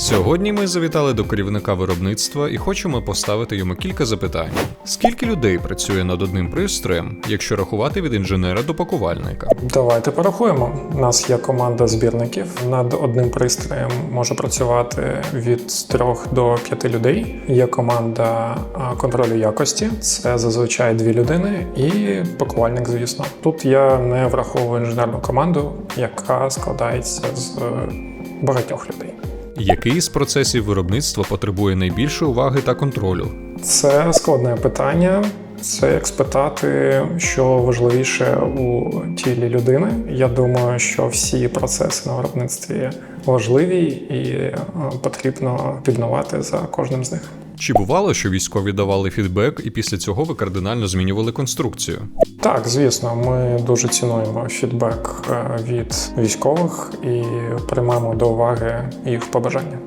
Сьогодні ми завітали до керівника виробництва і хочемо поставити йому кілька запитань. Скільки людей працює над одним пристроєм, якщо рахувати від інженера до пакувальника? Давайте порахуємо. У нас є команда збірників. Над одним пристроєм може працювати від 3 до 5 людей. Є команда контролю якості, це зазвичай дві людини, і пакувальник, звісно. Тут я не враховую інженерну команду, яка складається з е, багатьох людей. Який з процесів виробництва потребує найбільше уваги та контролю? Це складне питання. Це як спитати, що важливіше у тілі людини. Я думаю, що всі процеси на виробництві важливі і е, потрібно пільнувати за кожним з них. Чи бувало, що військові давали фідбек і після цього ви кардинально змінювали конструкцію? Так, звісно, ми дуже цінуємо фідбек е, від військових і приймаємо до уваги їх побажання.